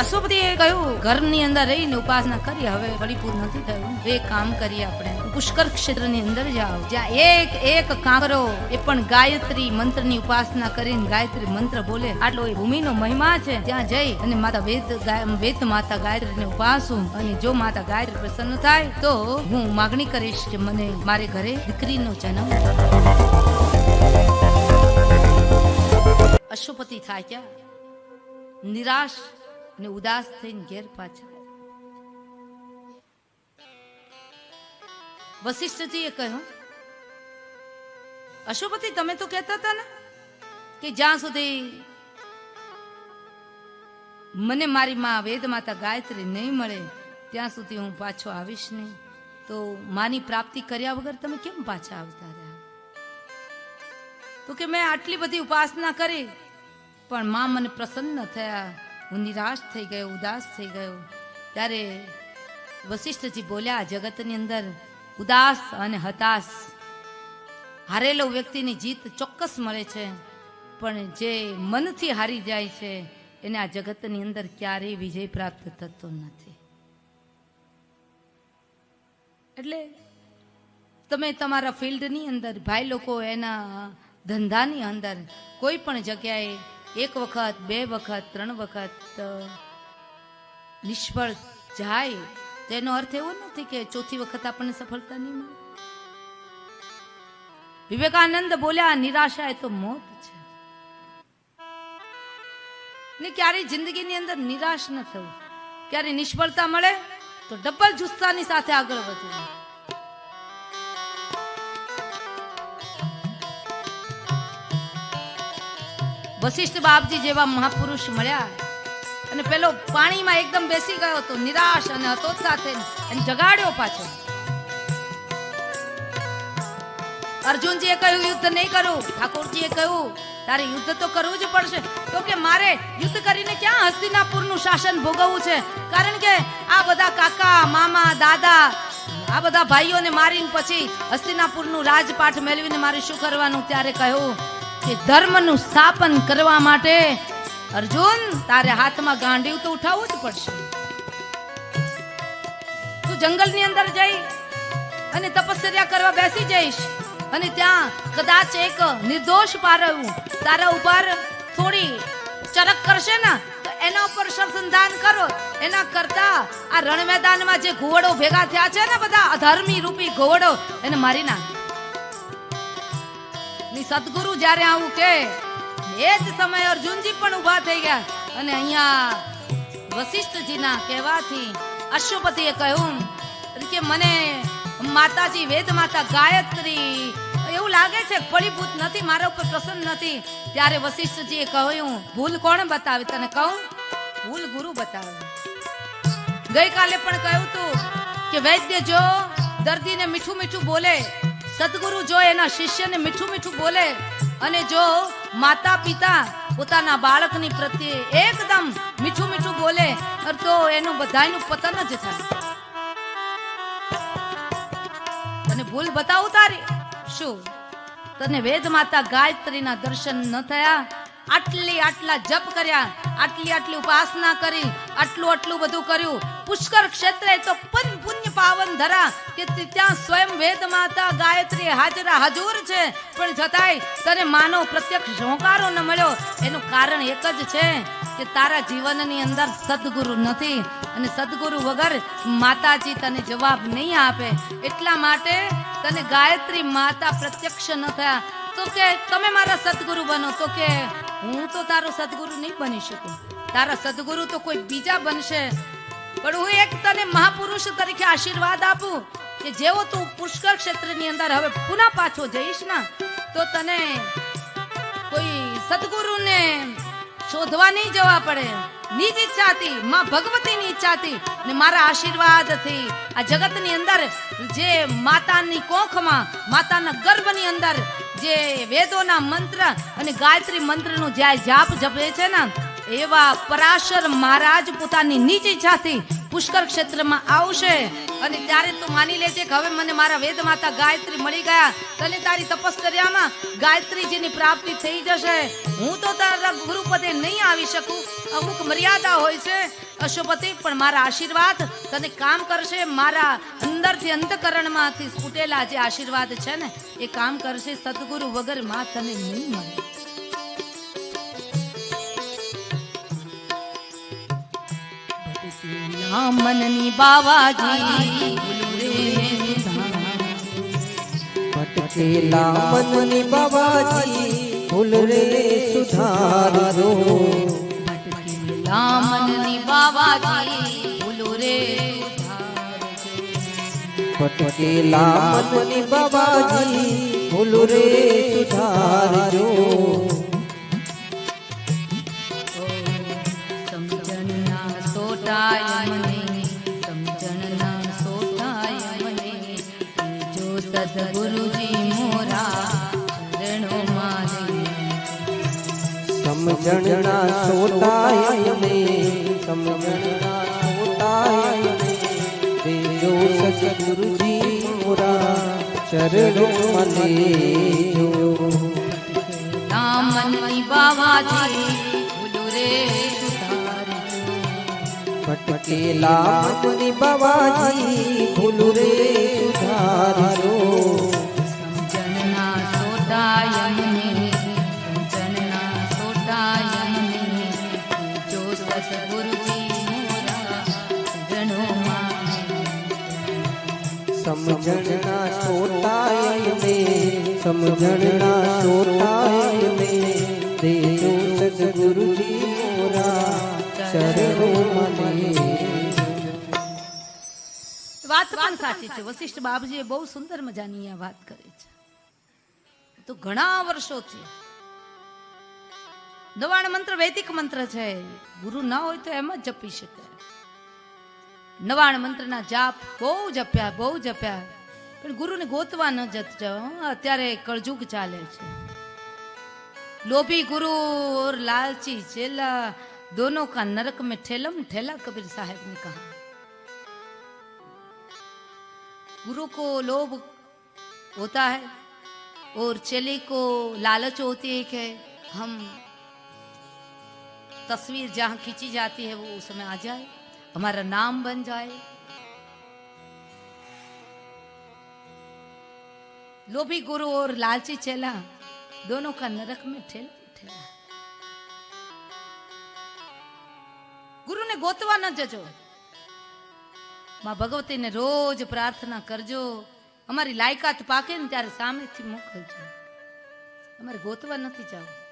અશ્વપતિએ કહ્યું, ઘરની અંદર રહીને ઉપાસના કરી હવે ફળીપૂર નથી થયું. એક કામ કરીએ આપણે. પુષ્કર ક્ષેત્રની અંદર જાઓ. જ્યાં એક એક કાંકરો, એ પણ ગાયત્રી મંત્રની ઉપાસના કરીને ગાયત્રી મંત્ર બોલે. આટલો એ ભૂમિનો મહિમા છે. ત્યાં જઈ અને માતા વેદ વેદ માતા ગાયત્રીને ઉપાસું. અને જો માતા ગાયત્રી પ્રસન્ન થાય, તો હું માગણી કરીશ કે મને મારે ઘરે દીકરીનો જન્મ અશુપતિ થાય ક્યાં? નિરાશ ને ઉદાસ થઈને ઘેર પાછા વશિષ્ઠજીએ કહ્યું, અશુપતિ, તમે તો કહેતા હતા ને કે જ્યાં સુધી મને મારી માં વેદ માતા ગાયત્રી નહીં મળે, ત્યાં સુધી હું પાછો આવીશ નહીં. તો માની પ્રાપ્તિ કર્યા વગર તમે કેમ પાછા આવતા રહ્યા? તો કે મેં આટલી બધી ઉપાસના કરી, પણ માં મને પ્રસન્ન થયા. હું નિરાશ થઈ ગયો, ઉદાસ થઈ ગયો. ત્યારે વશિષ્ઠજી બોલ્યા, જગતની અંદર ઉદાસ અને હતાશ હારેલો વ્યક્તિની જીત ચોક્કસ મળે છે, પણ જે મનથી હારી જાય છે, એને આ જગતની અંદર ક્યારેય વિજય પ્રાપ્ત થતો નથી. એટલે તમે તમારા ફિલ્ડની અંદર, ભાઈ લોકો એના ધંધાની અંદર કોઈ પણ જગ્યાએ એક વખત, બે વખત, ત્રણ વખત નિષ્ફળ જાય. તેનો અર્થ એવો નથી કે ચોથી વખત આપણને સફળતા નહીં મળે. વિવેકાનંદ બોલ્યા, નિરાશા એ તો મોત છે. ને ક્યારેય જિંદગીની અંદર નિરાશ ન થવું. ક્યારે નિષ્ફળતા મળે, તો ડબલ જુસ્સાની સાથે આગળ વધવું. વશિષ્ઠ બાપજી જેવા મહાપુરુષ મળ્યા અને પેલો પાણીમાં એકદમ બેસી ગયો તો નિરાશ અને હતોત સાથે અને જગાડ્યો પાછો. અર્જુનજીએ કહ્યું, યુદ્ધ નહીં કરું. ઠાકોરજીએ કહ્યું, તારે યુદ્ધ તો કરવું જ પડશે. તો કે, મારે યુદ્ધ કરીને ક્યાં હસ્તિનાપુરનું શાસન ભોગવવું છે? કારણ કે આ બધા કાકા, મામા, દાદા, આ બધા ભાઈઓને મારીને પછી હસ્તિનાપુરનું રાજપાઠ મેળવીને મારે શું કરવાનું? ત્યારે કહ્યું કે ધર્મનું સ્થાપન કરવા માટે અર્જુન તારે હાથમાં ગાંડિયું તો ઉઠાવવું જ પડશે. તું જંગલની અંદર જઈ અને તપસ્યા કરવા બેસી જઈશ અને ત્યાં કદાચ એક નિર્દોષ પારવું તારા ઉપર થોડી ચરક કરશે ને, તો એના ઉપર સંધાન કરો. એના કરતા આ રણ મેદાનમાં જે ઘોવડો ભેગા થયા છે ને બધા અધર્મી રૂપી ઘોવડો, એને મારી નાખ સદગુરુ જ્યારે આવું કે એ જ સમયે અર્જુનજી પણ ઊભા થઈ ગયા અને અહીંયા વશિષ્ઠજીના કહેવાથી અશ્વપતિએ કહ્યું, કે મને માતાજી વેદ માતા ગાયત્રી, એવું લાગે છે ફળીભૂત નથી, મારા ઉપર પ્રસન્ન નથી. ત્યારે વશિષ્ઠજીએ કહ્યું, ભૂલ કોણ બતાવે? તને કહું? ભૂલ ગુરુ બતાવે. ગઈકાલે પણ કહ્યું તું કે વૈદ્ય જો દર્દીને મીઠું મીઠું બોલે સદગુરુ જો એના શિષ્યને મીઠું મીઠું બોલે અને જો માતા પિતા પોતાના બાળકની પ્રત્યે એકદમ મીઠું મીઠું બોલે તો એનું બધાયનું પતન જ થાય. તને ભૂલ બતાવું તારી? શું? તને વેદ માતા ગાયત્રીના દર્શન ન થયા? આટલી આટલા જપ કર્યા, આટલી આટલી ઉપાસના કરી, આટલું આટલું બધું કર્યું. પુષ્કર ક્ષેત્રે તો પન પુણ્ય પાવન ધરા, કે ત્યાં સ્વયં વેદ માતા ગાયત્રી હાજરા હજુર છે. પણ છતાંય તને માનવ પ્રત્યક્ષ હોંકારો ન મળ્યો. એનું કારણ એક જ છે કે તારા જીવનની અંદર સદગુરુ નથી અને સદગુરુ વગર માતાજી તને જવાબ નહીં આપે. એટલા માટે તને ગાયત્રી માતા પ્રત્યક્ષ ન થયા. તો કે તમે મારા સદગુરુ બનો, તો કે હું તો તારો સદગુરુ નહીં બની શકું. તારા સદગુરુ તો કોઈ બીજા બનશે. પણ હું એક તને મહાપુરુષ તરીકે આશીર્વાદ આપું કે જેવો તું પુષ્કર ક્ષેત્રની અંદર હવે પુનઃ પાછો જઈશ ને, તો તને કોઈ સદગુરુને શોધવા નહીં જવા પડે. નિજ ઈચ્છાથી, માં ભગવતીની ઈચ્છાથી ને મારા આશીર્વાદથી આ જગતની અંદર જે માતાની કોખમાં, માતાના ગર્ભની અંદર જે વેદોના મંત્ર અને ગાયત્રી મંત્રનું જ્યાં જાપ જપે છે ને, એવા પરાશર મહારાજ પોતાની નીચી ઈચ્છાથી પુષ્કર ક્ષેત્રમાં આવશે. અને ત્યારે તું માની લેજે કે હવે મને મારા વેદ માતા ગાયત્રી મળી ગયા. તને તારી તપશ્ચર્યામાં ગાયત્રીજીની પ્રાપ્તિ થઈ જશે. હું તો તારા ગુરુપદે નહીં આવી શકું. અમુક મર્યાદા હોય છે. અશુપતિ, પણ મારા આશીર્વાદ તને કામ કરશે. મારા અંદરથી અંતકરણમાંથી ફૂટેલા જે આશીર્વાદ છે ને, એ કામ કરશે સદગુરુ વગરમાં તને નહીં મળે. ના મનની બાવાજી ભટકેલા મનની બાવાજી ભૂલ રે સુધારો ભટકેલા મનની બાવાજી ભૂલો રે ભટકેલા મનની બાવાજી ભૂલ રે સુધારજો. સોટાય મને સમજણના સોટાય મને. જો સદગુરુજી મોરા ચરણો મારે. સમજણ ના સોટાય મને સમજણ ના સોટાય મને. જો સદગુરુજી મોરા ચરણોમાં લેજો રામની બાવાજી ભૂલો રે. ભટકેલા મનની બાબાજી ભૂલું રે સુધારો સમજણના સોટાય મને સમજણના સોટાય મને જો સદગુરુજી મોરા ચરણોમાં સમજણના વાત પણ સાચી છે. વશિષ્ઠ બાપજીએ બહુ સુંદર મજાની આ વાત કરી છે. તો ઘણા વર્ષોથી દવાણ મંત્ર વૈદિક મંત્ર છે. ગુરુ ના હોય તો એમ જ જપી શકે. નવાણ મંત્રના જાપ બહુ જપ્યા બહુ જપ્યા. પણ ગુરુને ગોતવા ન જતો અત્યારે કળજુગ ચાલે છે. લોભી ગુરુ ઓર લાલચી ચેલા દોનો કા નરક મેં ઠેલમ ઠેલા કબીર સાહેબ ને કહા. गुरु को लोभ होता है और चेले को लालच होती है कि हम तस्वीर जहाँ खींची जाती है वो उस समय आ जाए, हमारा नाम बन जाए। लोभी गुरु और लालची चेला दोनों का नरक में ठेल ठेला। गुरु ने गोतवा न जजो। માં ભગવતીને રોજ પ્રાર્થના કરજો. અમારી લાયકાત પાકે ને ત્યારે સામેથી મોકલજો. અમારે ગોતવા નથી જવું.